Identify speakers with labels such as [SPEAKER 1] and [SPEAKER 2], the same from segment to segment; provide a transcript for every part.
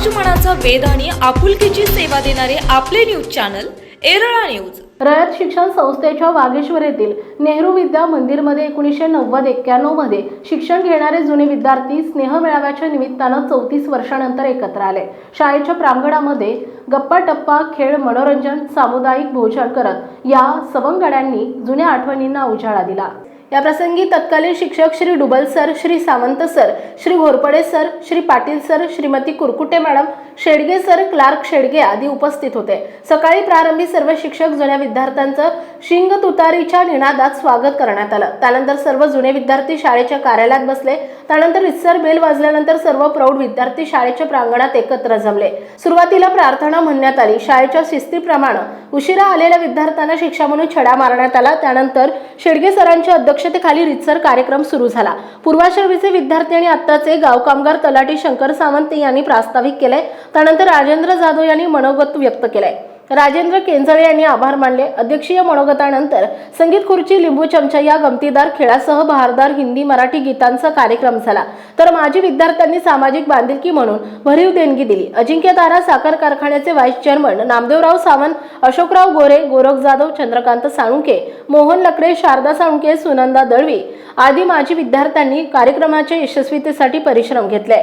[SPEAKER 1] समाजमनाचा वेध आणि आपुलकीची सेवा देणारे आपले news channel Erala news.
[SPEAKER 2] Rayat Shikshan संस्थेच्या वागेश्वर येथील नेहरू विद्या मंदिरमध्ये एकोणीसशे नव्वद एक्क्याण्णवमध्ये शिक्षण घेणारे जुने विद्यार्थी स्नेह मेळाव्याच्या निमित्तानं चौतीस वर्षानंतर एकत्र आले. शाळेच्या प्रांगणामध्ये गप्पा टप्पा खेळ मनोरंजन सामुदायिक भोजन करत या सवंगड्यांनी जुन्या आठवणींना उजाळा दिला. याप्रसंगी तत्कालीन शिक्षक Shri Dubal sir Shri Sawant sir Shri Ghorpade sir Shri Patil sir Shrimati Kurkute madam Shedge sir clerk Shedge आदी उपस्थित होते. सकाळी प्रारंभी सर्व शिक्षक जुन्या विद्यार्थ्यांचं शिंग तुतारीच्या निनादात स्वागत करण्यात आलं. त्यानंतर सर्व जुने विद्यार्थी शाळेच्या कार्यालयात बसले. त्यानंतर रितसर बेल वाजल्यानंतर सर्व प्रौढ विद्यार्थी शाळेच्या प्रांगणात एकत्र जमले. सुरुवातीला प्रार्थना म्हणण्यात आली. शाळेच्या शिस्तीप्रमाणे उशिरा आलेल्या विद्यार्थ्यांना शिक्षा म्हणून छडा मारण्यात आला. त्यानंतर शेडगे सरांच्या अध्यक्षतेखाली रितसर कार्यक्रम सुरू झाला. पूर्वाश्रमीचे विद्यार्थी आणि आत्ताचे गाव कामगार तलाठी शंकर सावंत यांनी प्रास्ताविक केले त्यानंतर राजेंद्र जाधव यांनी मनोगत व्यक्त केलंय. राजेंद्र केंजळे यांनी आभार मानले. अध्यक्षीय मनोगतानंतर संगीत खुर्ची लिंबू चमचा या गमतीदार खेळासह बहारदार हिंदी मराठी गीतांचा कार्यक्रम झाला. तर माजी विद्यार्थ्यांनी सामाजिक बांधिलकी म्हणून भरीव देणगी दिली. अजिंक्य तारा साखर कारखान्याचे व्हाईस चेअरमन नामदेवराव सावंत अशोकराव गोरे गोरख जाधव चंद्रकांत साळुंके मोहन लकडे शारदा साळुंके सुनंदा दळवी आदी माजी विद्यार्थ्यांनी कार्यक्रमाच्या यशस्वीतेसाठी परिश्रम घेतले.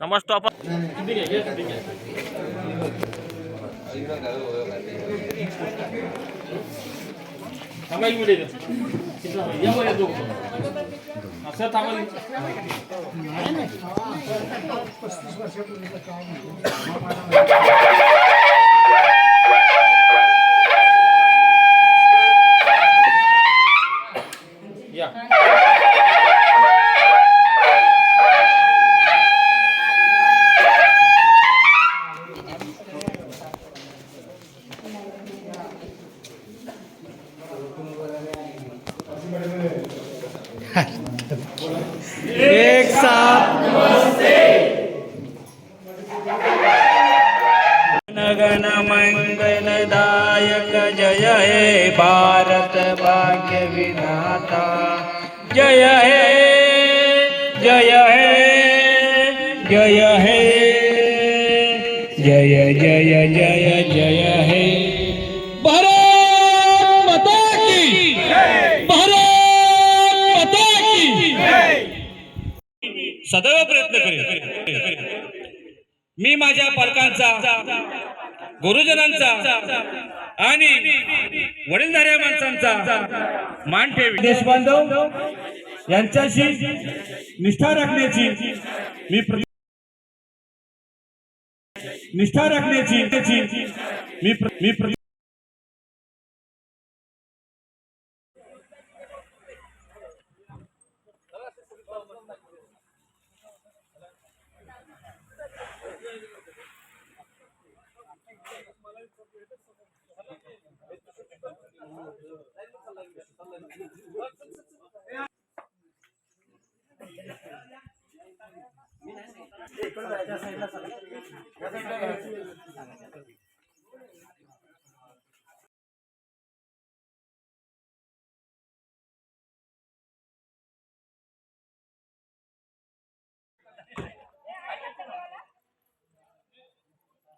[SPEAKER 3] समजतो आपण
[SPEAKER 4] थांबा एक मिनिट या वर असं थांबा या
[SPEAKER 3] गण मंगलदायक जय हे भारत भाग्य विधाता. जय हे जय हे जय हे जय जय जय जय हे. भारत माता की भारत माता की सदैव प्रयत्न करेन. मी माझ्या पालकांचा गुरुजनांचा आणि वडीलधाऱ्या माणसांचा मान ठेवी. देशबांधव यांच्याशी निष्ठा राखण्याची मी निष्ठा राखण्याची त्याची मी प्र- मी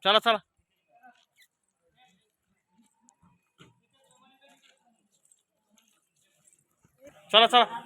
[SPEAKER 3] चला चला. चला चला.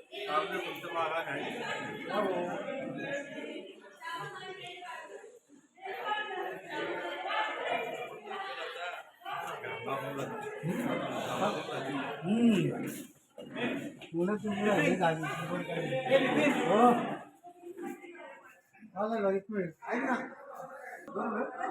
[SPEAKER 3] 咱们
[SPEAKER 5] 的春晚啊，
[SPEAKER 6] 嗯，我们春节也没啥意思，哦，啥时候来一回？哎呀，嗯。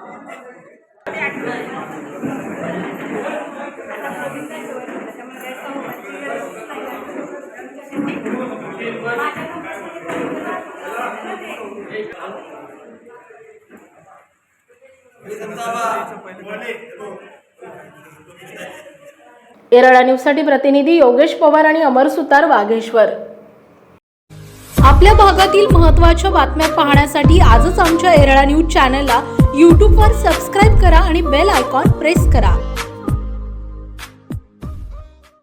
[SPEAKER 7] येरळा न्यूजसाठी प्रतिनिधी योगेश पवार आणि अमर सुतार वाघेश्वर.
[SPEAKER 2] आपल्या भागातील महत्त्वाच्या बातम्या पाहण्यासाठी आजच आमच्या एरळा न्यूज चॅनलला यूट्यूबवर सबस्क्राईब करा आणि बेल आयकॉन प्रेस करा.